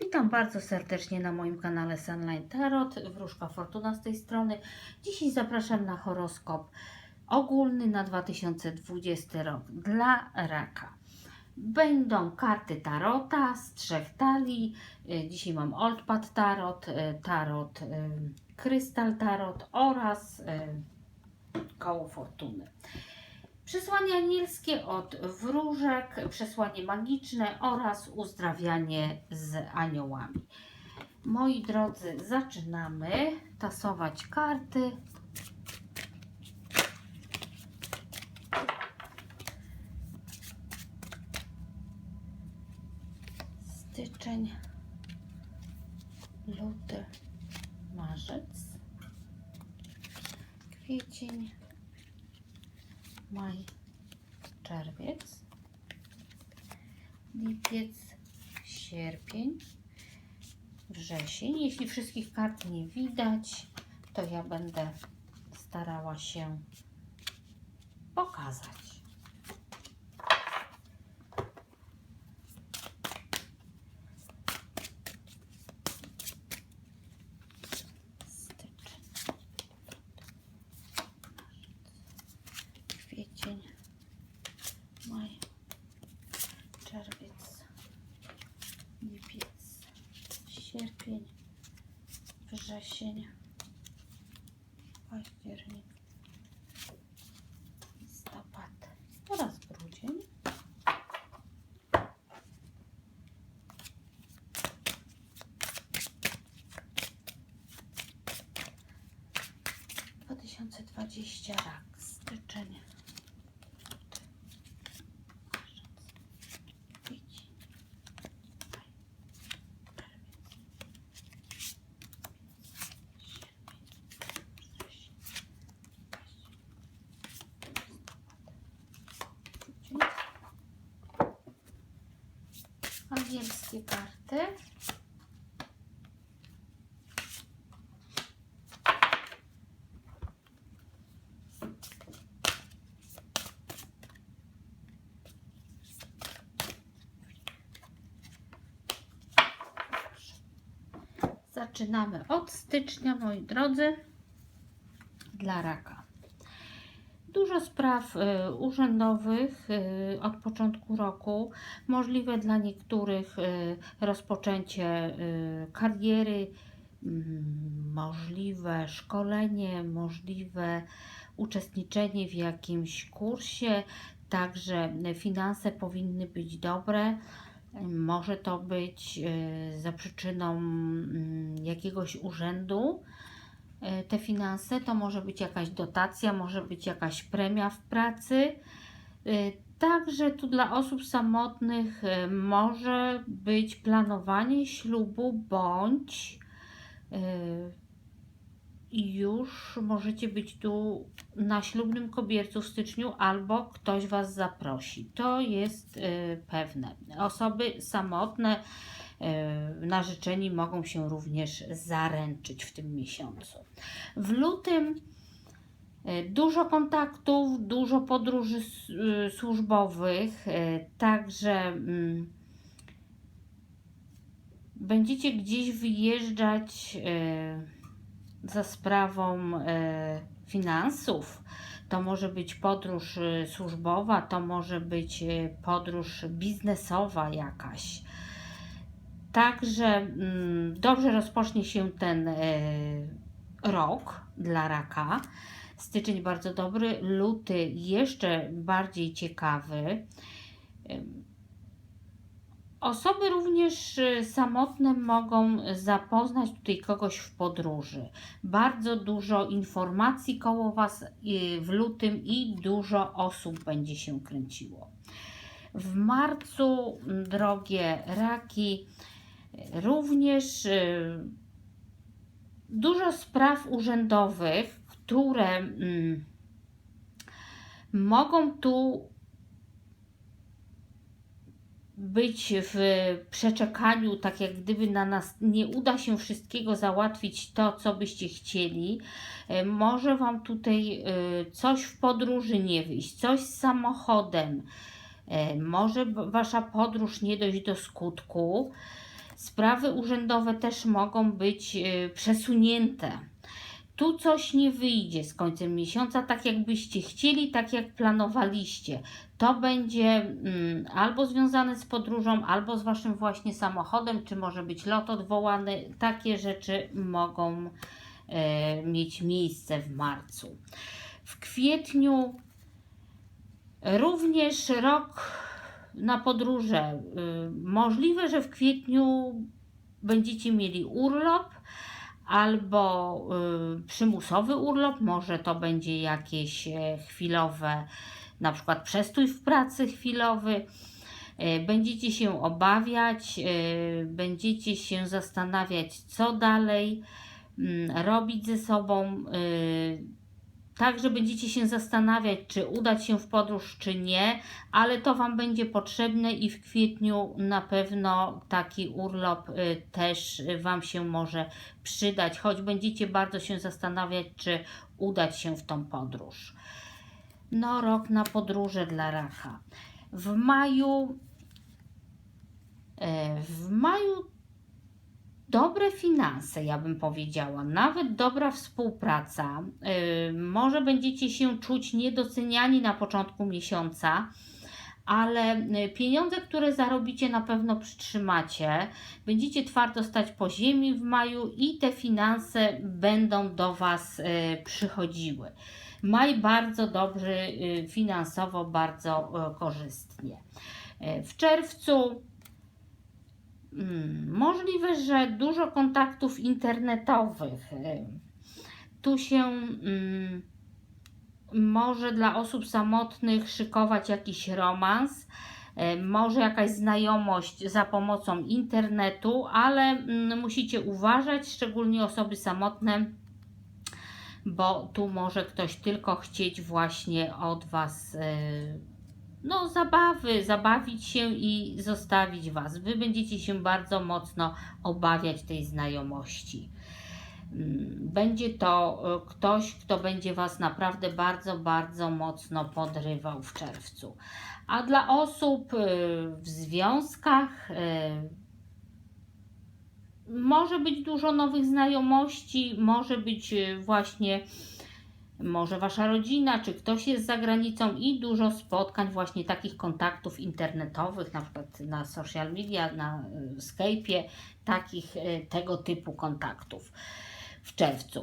Witam bardzo serdecznie na moim kanale Sunline Tarot, Wróżka Fortuna z tej strony. Dzisiaj zapraszam na horoskop ogólny na 2020 rok dla raka. Będą karty tarota z trzech talii. Y, Dzisiaj mam Old Pad Tarot, y, Tarot y, Krystal Tarot oraz Koło Fortuny. Przesłanie anielskie od wróżek, przesłanie magiczne oraz uzdrawianie z aniołami. Moi drodzy, zaczynamy tasować karty. Styczeń, luty, czerwiec, lipiec, sierpień, wrzesień. Jeśli wszystkich kart nie widać, to ja będę starała się pokazać. Styczeń, kwiecień, maj, czerwiec, lipiec, sierpień, wrzesień, październik, listopad. Oraz grudzień. Dwa tysiące dwadzieścia rak, styczeń, luty, marzec, kwiecień, maj, czerwiec, sierpień, wrzesień, październik, listopad, grudzień. Angielskie karty. Zaczynamy od stycznia, moi drodzy, dla raka. Dużo spraw y, urzędowych y, od początku roku, możliwe dla niektórych y, rozpoczęcie kariery, mm, możliwe szkolenie, możliwe uczestniczenie w jakimś kursie, także finanse powinny być dobre. Może to być y, za przyczyną mm, jakiegoś urzędu. y, Te finanse to może być jakaś dotacja, może być jakaś premia w pracy. Y, Także tu dla osób samotnych może być planowanie ślubu bądź y, już możecie być tu na ślubnym kobiercu w styczniu albo ktoś Was zaprosi. To jest y, pewne. Osoby samotne, y, narzeczeni mogą się również zaręczyć w tym miesiącu. W lutym y, dużo kontaktów, dużo podróży służbowych, także mm, będziecie gdzieś wyjeżdżać za sprawą e, finansów. To może być podróż e, służbowa, to może być e, podróż biznesowa jakaś. Także mm, dobrze rozpocznie się ten rok dla raka. Styczeń bardzo dobry, luty jeszcze bardziej ciekawy. Osoby również y, samotne mogą zapoznać tutaj kogoś w podróży. Bardzo dużo informacji koło Was y, w lutym i dużo osób będzie się kręciło. W marcu, drogie raki, y, również dużo spraw urzędowych, które mm, mogą tu być w przeczekaniu, tak jak gdyby na nas nie uda się wszystkiego załatwić to, co byście chcieli. E, Może Wam tutaj e, coś w podróży nie wyjść, coś z samochodem. E, Może Wasza podróż nie dojść do skutku. Sprawy urzędowe też mogą być przesunięte. Tu coś nie wyjdzie z końcem miesiąca, tak jakbyście chcieli, tak jak planowaliście. To będzie mm, albo związane z podróżą, albo z waszym właśnie samochodem, czy może być lot odwołany. Takie rzeczy mogą e, mieć miejsce w marcu. W kwietniu również rok na podróże. Y, Możliwe, że w kwietniu będziecie mieli urlop albo y, przymusowy urlop, może to będzie jakieś e, chwilowe, na przykład przestój w pracy chwilowy. E, Będziecie się obawiać, e, będziecie się zastanawiać, co dalej mm, robić ze sobą. Także będziecie się zastanawiać, czy udać się w podróż, czy nie, ale to Wam będzie potrzebne i w kwietniu na pewno taki urlop y, też Wam się może przydać, choć będziecie bardzo się zastanawiać, czy udać się w tą podróż. No, rok na podróże dla raka. W maju, e, w maju dobre finanse, ja bym powiedziała, nawet dobra współpraca. Yy, może będziecie się czuć niedoceniani na początku miesiąca, ale y, pieniądze, które zarobicie, na pewno przytrzymacie. Będziecie twardo stać po ziemi w maju i te finanse będą do Was y, przychodziły. Maj bardzo dobry y, finansowo, bardzo y, korzystnie. Y, W czerwcu Możliwe, że dużo kontaktów internetowych. y, Tu się mm, może dla osób samotnych szykować jakiś romans, y, może jakaś znajomość za pomocą internetu, ale mm, musicie uważać, szczególnie osoby samotne, bo tu może ktoś tylko chcieć właśnie od Was. No, zabawy, zabawić się i zostawić Was. Wy będziecie się bardzo mocno obawiać tej znajomości. Mm, Będzie to e, ktoś, kto będzie Was naprawdę bardzo, bardzo mocno podrywał w czerwcu. A dla osób e, w związkach e, może być dużo nowych znajomości, może być właśnie może wasza rodzina, czy ktoś jest za granicą i dużo spotkań, właśnie takich kontaktów internetowych, na przykład na social media, na y, Skype'ie, takich y, tego typu kontaktów w czerwcu.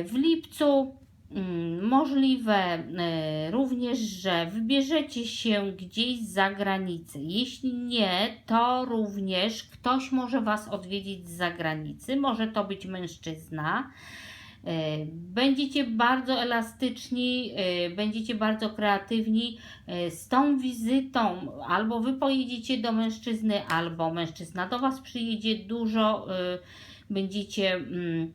Y, W lipcu mm, możliwe również, że wybierzecie się gdzieś za granicę. Jeśli nie, to również ktoś może Was odwiedzić z zagranicy. Może to być mężczyzna. E, Będziecie bardzo elastyczni, e, będziecie bardzo kreatywni e, z tą wizytą. Albo wy pojedziecie do mężczyzny, albo mężczyzna do Was przyjedzie. Dużo będziecie mm,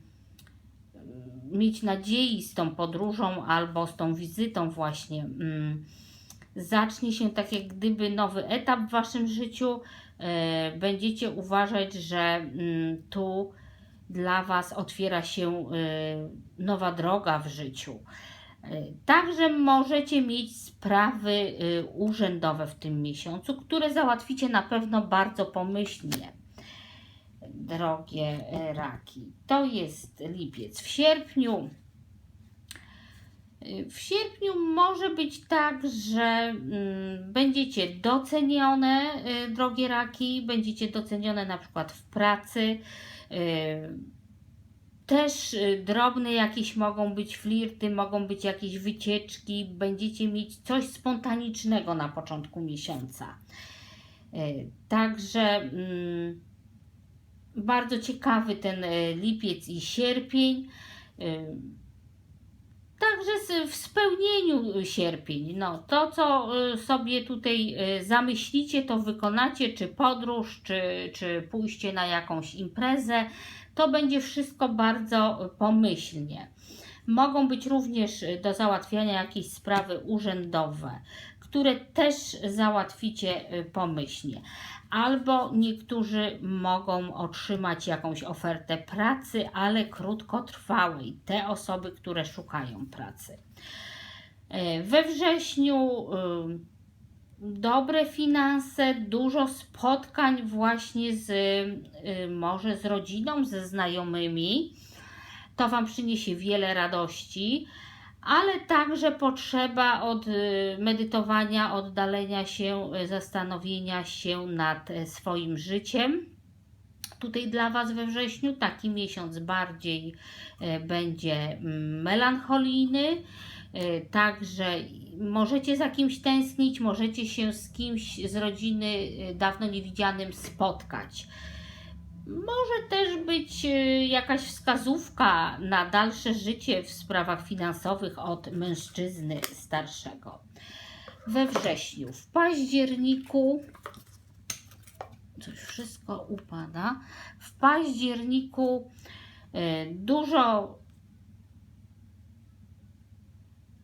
mieć nadziei z tą podróżą albo z tą wizytą, właśnie. mm. Zacznie się tak jak gdyby nowy etap w Waszym życiu. Będziecie uważać, że mm, tu dla Was otwiera się y, nowa droga w życiu. Y, Także możecie mieć sprawy y, urzędowe w tym miesiącu, które załatwicie na pewno bardzo pomyślnie. Drogie raki, to jest lipiec. W sierpniu w sierpniu może być tak, że mm, będziecie docenione, drogie raki, będziecie docenione na przykład w pracy. Y, Też y, drobne jakieś mogą być flirty, mogą być jakieś wycieczki, będziecie mieć coś spontanicznego na początku miesiąca. Y, Także mm, bardzo ciekawy ten y, lipiec i sierpień. Także w spełnieniu y, sierpień. No, to, co y, sobie tutaj y, zamyślicie, to wykonacie, czy podróż, czy, czy pójście na jakąś imprezę. To będzie wszystko bardzo pomyślnie. Mogą być również do załatwiania jakieś sprawy urzędowe, które też załatwicie y, pomyślnie. Albo niektórzy mogą otrzymać jakąś ofertę pracy, ale krótkotrwałej. Te osoby, które szukają pracy. E, We wrześniu y, dobre finanse, dużo spotkań właśnie z y, może z rodziną, ze znajomymi. To Wam przyniesie wiele radości, ale także potrzeba od y, medytowania, oddalenia się, y, zastanowienia się nad y, swoim życiem. Tutaj dla Was we wrześniu taki miesiąc bardziej będzie melancholijny. Także możecie za kimś tęsknić, możecie się z kimś z rodziny dawno niewidzianym spotkać. Może też być y, jakaś wskazówka na dalsze życie w sprawach finansowych od mężczyzny starszego. We wrześniu, w październiku, coś wszystko upada. W październiku y, dużo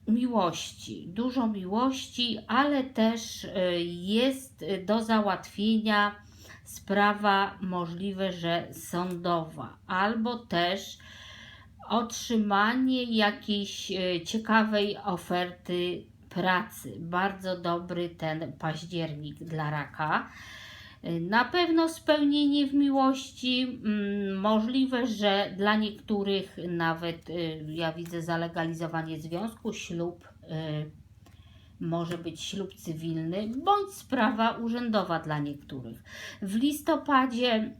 miłości, dużo miłości, ale też y, jest do załatwienia sprawa możliwe, że sądowa, albo też otrzymanie jakiejś y, ciekawej oferty pracy. Bardzo dobry ten październik dla raka. Na pewno spełnienie w miłości, mm, możliwe, że dla niektórych nawet y, ja widzę zalegalizowanie związku, ślub, y, może być ślub cywilny, bądź sprawa urzędowa dla niektórych. W listopadzie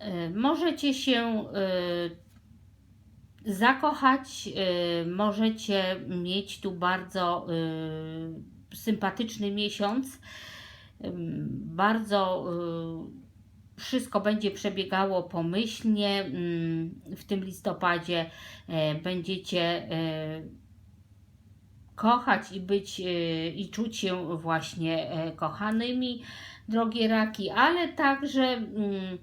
y, możecie się y, zakochać, y, możecie mieć tu bardzo sympatyczny miesiąc bardzo wszystko będzie przebiegało pomyślnie. W tym listopadzie e, będziecie e, kochać i być e, i czuć się właśnie e, kochanymi, drogie raki, ale także mm,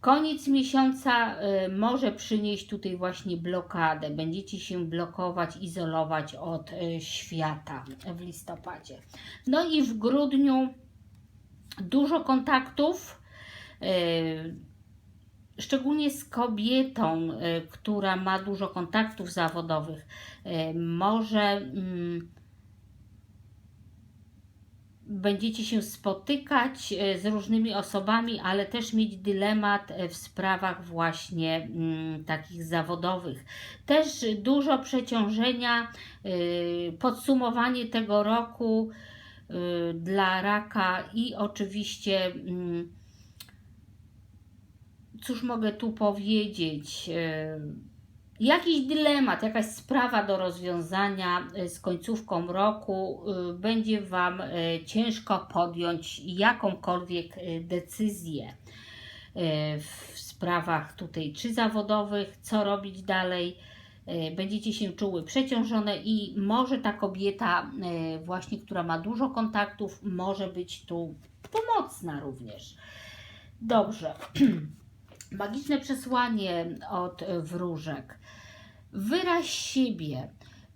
koniec miesiąca e, może przynieść tutaj właśnie blokadę. Będziecie się blokować, izolować od świata w listopadzie. No i w grudniu dużo kontaktów, szczególnie z kobietą, e, która ma dużo kontaktów zawodowych. E, Może mm, będziecie się spotykać e, z różnymi osobami, ale też mieć dylemat w sprawach właśnie mm, takich zawodowych. Też dużo przeciążenia, y, podsumowanie tego roku y, dla raka i oczywiście mm, cóż mogę tu powiedzieć? y, Jakiś dylemat, jakaś sprawa do rozwiązania y, z końcówką roku y, będzie Wam ciężko podjąć jakąkolwiek decyzję w sprawach tutaj czy zawodowych, co robić dalej. Będziecie się czuły przeciążone i może ta kobieta, właśnie która ma dużo kontaktów, może być tu pomocna również. Dobrze. Magiczne przesłanie od wróżek. Wyraź siebie.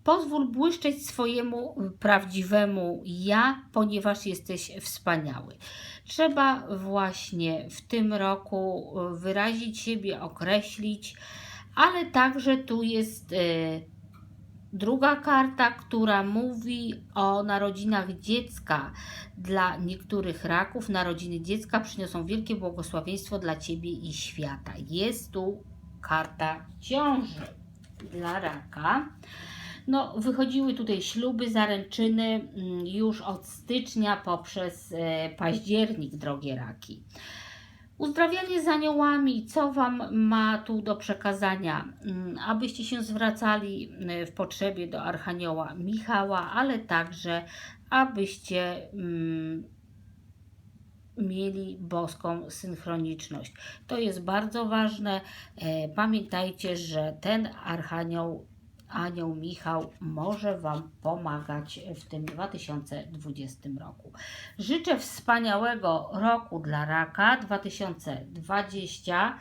Pozwól błyszczeć swojemu prawdziwemu ja, ponieważ jesteś wspaniały. Trzeba właśnie w tym roku wyrazić siebie, określić, ale także tu jest e, druga karta, która mówi o narodzinach dziecka. Dla niektórych raków narodziny dziecka przyniosą wielkie błogosławieństwo dla Ciebie i świata. Jest tu karta ciąży dla raka. No, wychodziły tutaj śluby, zaręczyny mm, już od stycznia poprzez e, październik, drogie raki. Uzdrawianie z aniołami, co Wam ma tu do przekazania? Mm, Abyście się zwracali y, w potrzebie do Archanioła Michała, ale także abyście mm, mieli boską synchroniczność. To jest bardzo ważne. E, Pamiętajcie, że ten Archanioł Anioł Michał może Wam pomagać w tym 2020 roku. Życzę wspaniałego roku dla raka 2020.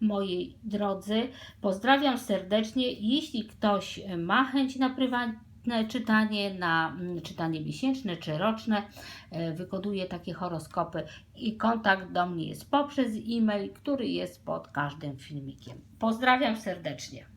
Moi drodzy, pozdrawiam serdecznie. Jeśli ktoś ma chęć na prywatne czytanie, na mm, czytanie miesięczne czy roczne, e, wykonuję takie horoskopy i kontakt do mnie jest poprzez e-mail, który jest pod każdym filmikiem. Pozdrawiam serdecznie.